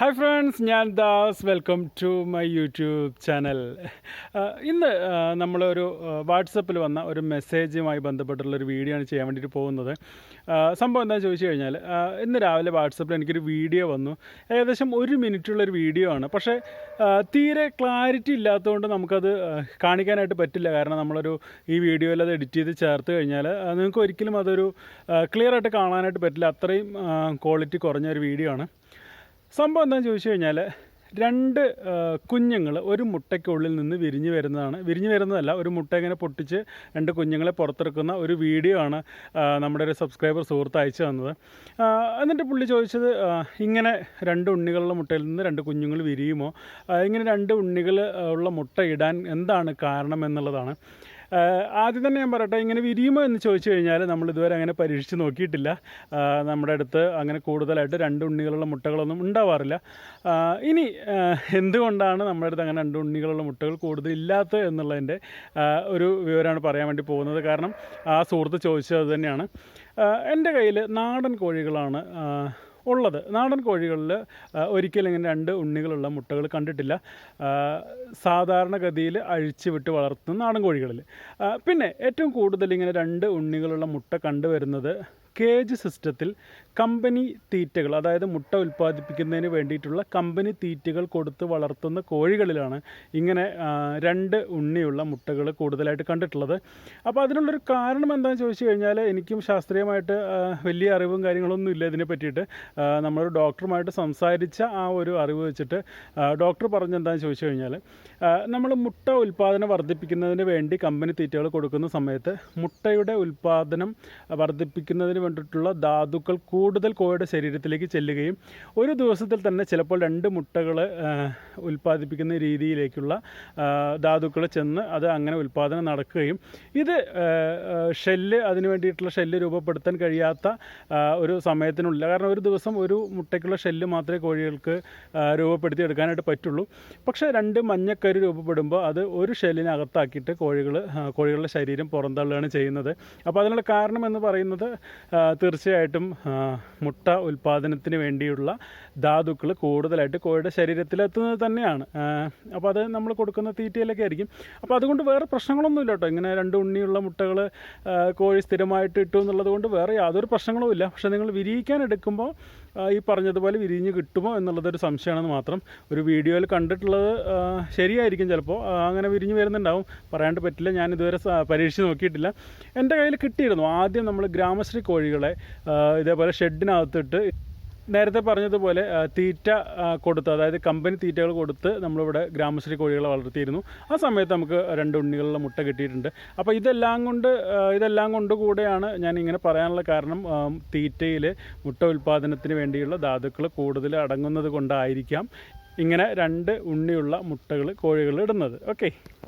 Hi friends ഞാൻ Das. Welcome to my YouTube channel ഇന്ന് നമ്മളൊരു വാട്സപ്പിൽ വന്ന ഒരു മെസ്സേജുമായി ബന്ധപ്പെട്ടുള്ളൊരു വീഡിയോ ആണ് ചെയ്യാൻ വേണ്ടിയിട്ട് പോകുന്നത്. സംഭവം എന്താണെന്ന് ചോദിച്ചു കഴിഞ്ഞാൽ ഇന്ന് രാവിലെ വാട്സപ്പിൽ എനിക്കൊരു വീഡിയോ വന്നു. ഏകദേശം ഒരു മിനിറ്റുള്ളൊരു വീഡിയോ ആണ്. പക്ഷേ തീരെ ക്ലാരിറ്റി ഇല്ലാത്തതുകൊണ്ട് നമുക്കത് കാണിക്കാനായിട്ട് പറ്റില്ല. കാരണം നമ്മളൊരു ഈ വീഡിയോയിൽ അത് എഡിറ്റ് ചെയ്ത് ചേർത്ത് കഴിഞ്ഞാൽ നിങ്ങൾക്ക് ഒരിക്കലും അതൊരു ക്ലിയർ ആയിട്ട് കാണാനായിട്ട് പറ്റില്ല. അത്രയും ക്വാളിറ്റി കുറഞ്ഞ ഒരു വീഡിയോ ആണ്. സംഭവം എന്താണെന്ന് ചോദിച്ചു കഴിഞ്ഞാൽ രണ്ട് കുഞ്ഞുങ്ങൾ ഒരു മുട്ടയ്ക്കുള്ളിൽ നിന്ന് വിരിഞ്ഞ് വരുന്നതാണ്. വിരിഞ്ഞ് വരുന്നതല്ല ഒരു മുട്ട ഇങ്ങനെ പൊട്ടിച്ച് രണ്ട് കുഞ്ഞുങ്ങളെ പുറത്തെടുക്കുന്ന ഒരു വീഡിയോ ആണ് നമ്മുടെ ഒരു സബ്സ്ക്രൈബർ സുഹൃത്ത് അയച്ചു തന്നത്. എന്നിട്ട് പുള്ളി ചോദിച്ചത് ഇങ്ങനെ രണ്ട് ഉണ്ണികളുള്ള മുട്ടയിൽ നിന്ന് രണ്ട് കുഞ്ഞുങ്ങൾ വിരിയുമോ? ഇങ്ങനെ രണ്ട് ഉണ്ണികൾ ഉള്ള മുട്ട ഇടാൻ എന്താണ് കാരണം എന്നുള്ളതാണ്. ആദ്യം തന്നെ ഞാൻ പറയട്ടെ ഇങ്ങനെ വിരിയുമോ എന്ന് ചോദിച്ചു കഴിഞ്ഞാൽ നമ്മൾ ഇതുവരെ അങ്ങനെ പരീക്ഷിച്ച് നോക്കിയിട്ടില്ല. നമ്മുടെ അടുത്ത് അങ്ങനെ കൂടുതലായിട്ട് രണ്ട് ഉണ്ണികളുള്ള മുട്ടകളൊന്നും ഉണ്ടാവാറില്ല. ഇനി എന്തുകൊണ്ടാണ് നമ്മുടെ അടുത്ത് അങ്ങനെ രണ്ട് ഉണ്ണികളുള്ള മുട്ടകൾ കൂടുതൽ ഇല്ലാത്തത് എന്നുള്ളതിന്റെ ഒരു വിവരമാണ് പറയാൻ വേണ്ടി പോകുന്നത്. കാരണം ആ സുഹൃത്ത് ചോദിച്ചത് തന്നെയാണ്. എന്റെ കയ്യിൽ നാടൻ കോഴികളാണ്. ഉള്ളത്. നാടൻ കോഴികളിൽ ഒരിക്കലും ഇങ്ങനെ രണ്ട് ഉണ്ണികളുള്ള മുട്ടകൾ കണ്ടിട്ടില്ല. സാധാരണഗതിയിൽ അഴിച്ചു വിട്ട് വളർത്തുന്ന നാടൻ കോഴികളിൽ പിന്നെ ഏറ്റവും കൂടുതൽ ഇങ്ങനെ രണ്ട് ഉണ്ണികളുള്ള മുട്ട കണ്ടുവരുന്നത് കേജ് സിസ്റ്റത്തിൽ കമ്പനി തീറ്റകൾ അതായത് മുട്ട ഉൽപ്പാദിപ്പിക്കുന്നതിന് വേണ്ടിയിട്ടുള്ള കമ്പനി തീറ്റകൾ കൊടുത്ത് വളർത്തുന്ന കോഴികളിലാണ് ഇങ്ങനെ രണ്ട് ഉണ്ണിയുള്ള മുട്ടകൾ കൂടുതലായിട്ട് കണ്ടിട്ടുള്ളത്. അപ്പോൾ അതിനുള്ളൊരു കാരണം എന്താണെന്ന് ചോദിച്ചു കഴിഞ്ഞാൽ എനിക്കും ശാസ്ത്രീയമായിട്ട് വലിയ അറിവും കാര്യങ്ങളൊന്നും ഇല്ല ഇതിനെ പറ്റിയിട്ട്. നമ്മളൊരു ഡോക്ടറുമായിട്ട് സംസാരിച്ച ആ ഒരു അറിവ് വെച്ചിട്ട് ഡോക്ടർ പറഞ്ഞെന്താണെന്ന് ചോദിച്ചു കഴിഞ്ഞാൽ നമ്മൾ മുട്ട ഉൽപ്പാദനം വർദ്ധിപ്പിക്കുന്നതിന് വേണ്ടി കമ്പനി തീറ്റകൾ കൊടുക്കുന്ന സമയത്ത് മുട്ടയുടെ ഉൽപ്പാദനം വർദ്ധിപ്പിക്കുന്നതിന് വേണ്ടിയിട്ടുള്ള ധാതുക്കൾ കൂടുതൽ കോഴിയുടെ ശരീരത്തിലേക്ക് ചെല്ലുകയും ഒരു ദിവസത്തിൽ തന്നെ ചിലപ്പോൾ രണ്ട് മുട്ടകൾ ഉൽപ്പാദിപ്പിക്കുന്ന രീതിയിലേക്കുള്ള ധാതുക്കൾ ചെന്ന് അത് അങ്ങനെ ഉൽപ്പാദനം നടക്കുകയും ഇത് ഷെല്ല് അതിന് വേണ്ടിയിട്ടുള്ള ഷെല്ല് രൂപപ്പെടുത്താൻ കഴിയാത്ത ഒരു സമയത്തിനുള്ളിൽ കാരണം ഒരു ദിവസം ഒരു മുട്ടയ്ക്കുള്ള ഷെല്ല് മാത്രമേ കോഴികൾക്ക് രൂപപ്പെടുത്തി എടുക്കാനായിട്ട് പറ്റുള്ളൂ. പക്ഷേ രണ്ട് മഞ്ഞക്കരു രൂപപ്പെടുമ്പോൾ അത് ഒരു ഷെല്ലിനകത്താക്കിയിട്ട് കോഴികൾ കോഴികളുടെ ശരീരം പുറന്തള്ളുകയാണ് ചെയ്യുന്നത്. അപ്പോൾ അതിനുള്ള കാരണം എന്ന് പറയുന്നത് തീർച്ചയായിട്ടും മുട്ട ഉൽപ്പാദനത്തിന് വേണ്ടിയുള്ള ധാതുക്കൾ കൂടുതലായിട്ട് കോഴിയുടെ ശരീരത്തിലെത്തുന്നത് തന്നെയാണ്. അപ്പോൾ അത് നമ്മൾ കൊടുക്കുന്ന തീറ്റയിലൊക്കെ ആയിരിക്കും. അപ്പോൾ അതുകൊണ്ട് വേറെ പ്രശ്നങ്ങളൊന്നുമില്ല കേട്ടോ. ഇങ്ങനെ രണ്ട് ഉണ്ണിയുള്ള മുട്ടകൾ കോഴി സ്ഥിരമായിട്ട് ഇട്ടു എന്നുള്ളത് കൊണ്ട് വേറെ യാതൊരു പ്രശ്നങ്ങളുമില്ല പക്ഷെ നിങ്ങൾ വിരിയിക്കാൻ എടുക്കുമ്പോൾ ഈ പറഞ്ഞതുപോലെ വിരിഞ്ഞ് കിട്ടുമോ എന്നുള്ളതൊരു സംശയമാണെന്ന് മാത്രം ഒരു വീഡിയോയിൽ കണ്ടിട്ടുള്ളത് ശരിയായിരിക്കും ചിലപ്പോൾ അങ്ങനെ വിരിഞ്ഞ് വരുന്നുണ്ടാവും. പറയാണ്ട് പറ്റില്ല. ഞാൻ ഇതുവരെ പരീക്ഷിച്ച് നോക്കിയിട്ടില്ല. എന്റെ കയ്യിൽ കിട്ടിയിരുന്നു. ആദ്യം നമ്മൾ ഗ്രാമശ്രീ കോഴികളെ ഇതേപോലെ ഷെഡിനകത്തിട്ട് നേരത്തെ പറഞ്ഞതുപോലെ തീറ്റ കൊടുത്ത് അതായത് കമ്പനി തീറ്റകൾ കൊടുത്ത് നമ്മളിവിടെ ഗ്രാമശ്രീ കോഴികളെ വളർത്തിയിരുന്നു. ആ സമയത്ത് നമുക്ക് രണ്ട് ഉണ്ണികളുടെ മുട്ട കിട്ടിയിട്ടുണ്ട്. അപ്പോൾ ഇതെല്ലാം കൊണ്ട് ഇതെല്ലാം കൊണ്ട് കൂടെയാണ് ഞാൻ ഇങ്ങനെ പറയാനുള്ള കാരണം തീറ്റയിൽ മുട്ട ഉൽപ്പാദനത്തിന് വേണ്ടിയുള്ള ധാതുക്കൾ കൂടുതൽ അടങ്ങുന്നത് കൊണ്ടായിരിക്കാം ഇങ്ങനെ രണ്ട് ഉണ്ണിയുള്ള മുട്ടകൾ കോഴികൾ ഇടുന്നത്. ഓക്കെ.